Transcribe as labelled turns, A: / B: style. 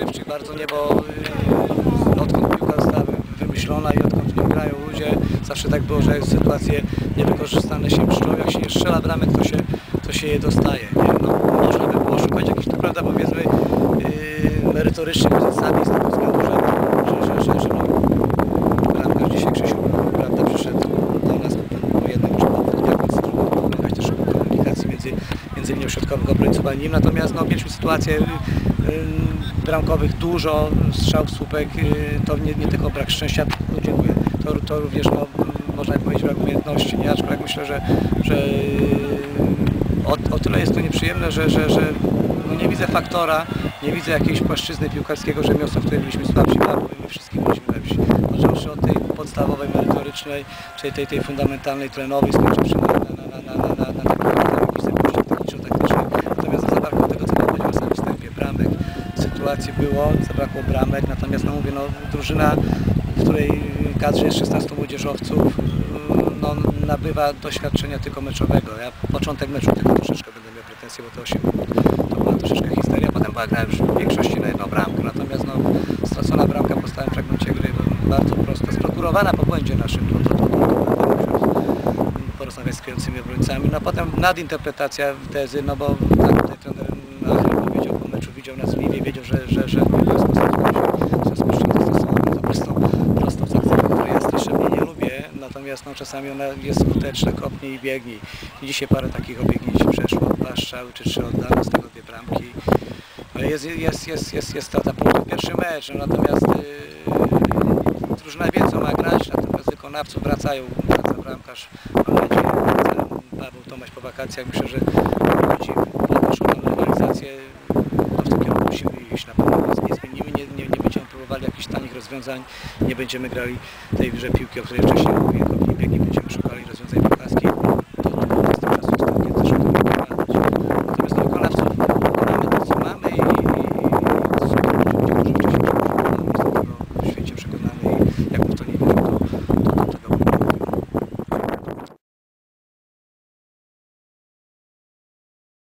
A: rozgrywczych bardzo, nie, bo y, odkąd piłka została wymyślona i odkąd w nią grają ludzie, zawsze tak było, że sytuacje niewykorzystane się mszczą. Jak się nie strzela bramek, to się, to się je dostaje. Nie? No, można by było szukać jakichś, to prawda, powiedzmy, yy, merytorycznych z tego względu, że, że, że, że, że no, bramkarz dzisiaj Krzysiu, prawda, przyszedł do nas po jednym czy po dwóch dniach, więc trudno pomagać też w komunikacji między, a obrońcą nim. Natomiast no, mieliśmy sytuację y, y, bramkowych dużo, strzał w słupek, y, to nie, nie tylko brak szczęścia, no, dziękuję. To, to również no, można powiedzieć brak umiejętności, nie? Aczkolwiek myślę, że, że o, o tyle jest to nieprzyjemne, że, że, że no nie widzę faktora, nie widzę jakiejś płaszczyzny piłkarskiego rzemiosła, w której byliśmy słabsi, bo my wszystkim byliśmy lepsi. Począwszy od tej podstawowej, merytorycznej, czyli tej, tej fundamentalnej, tlenowej, skończywszy na, na, na takiej jakiejś zapuści techniczno-taktycznej. Natomiast zabrakło tego, co powiedział na samym wstępie, bramek. Sytuacji było, zabrakło bramek, natomiast no mówię, no drużyna, w której kadrze jest 16 młodzieżowców, no, nabywa doświadczenia tylko meczowego. Ja początek meczu tylko troszeczkę będę miał pretensje, bo to 8 minut to była troszeczkę histeria. Potem była gra już w większości na jedną bramkę, natomiast no, stracona bramka po stałym fragmencie gry no, bardzo prosto, sprokurowana po błędzie naszym. To, to, to, to, to, porozmawiać z kryjącymi obrońcami. No potem nadinterpretacja tezy, no bo tak tutaj trener meczu, widział nas mniej, wiedział, że, że, że w pewien sposób w związku z czym zastosowano bardzo prostą, prostą taktykę, której ja strasznie nie lubię, natomiast no, czasami ona jest skuteczna, kopnij i biegnij. I dzisiaj parę takich obiegnięć przeszło, dwa strzały czy trzy oddane, z tego dwie bramki. No jest, jest, jest, jest, jest strata punktów pierwszy mecz, no, natomiast yy, drużyna wie co ma grać, natomiast wykonawców wracają, wraca bramkarz, mam nadzieję, wraca Paweł Tomaś po wakacjach, myślę, że wchodzi podnoszoną rywalizację, to w tym kierunku musimy iść na pewno, nic nie zmienimy, nie, nie, nie będziemy próbowali jakichś tanich rozwiązań, nie będziemy grali tej grze piłki, o której wcześniej mówiłem, biegnie, będziemy szukali rozwiązań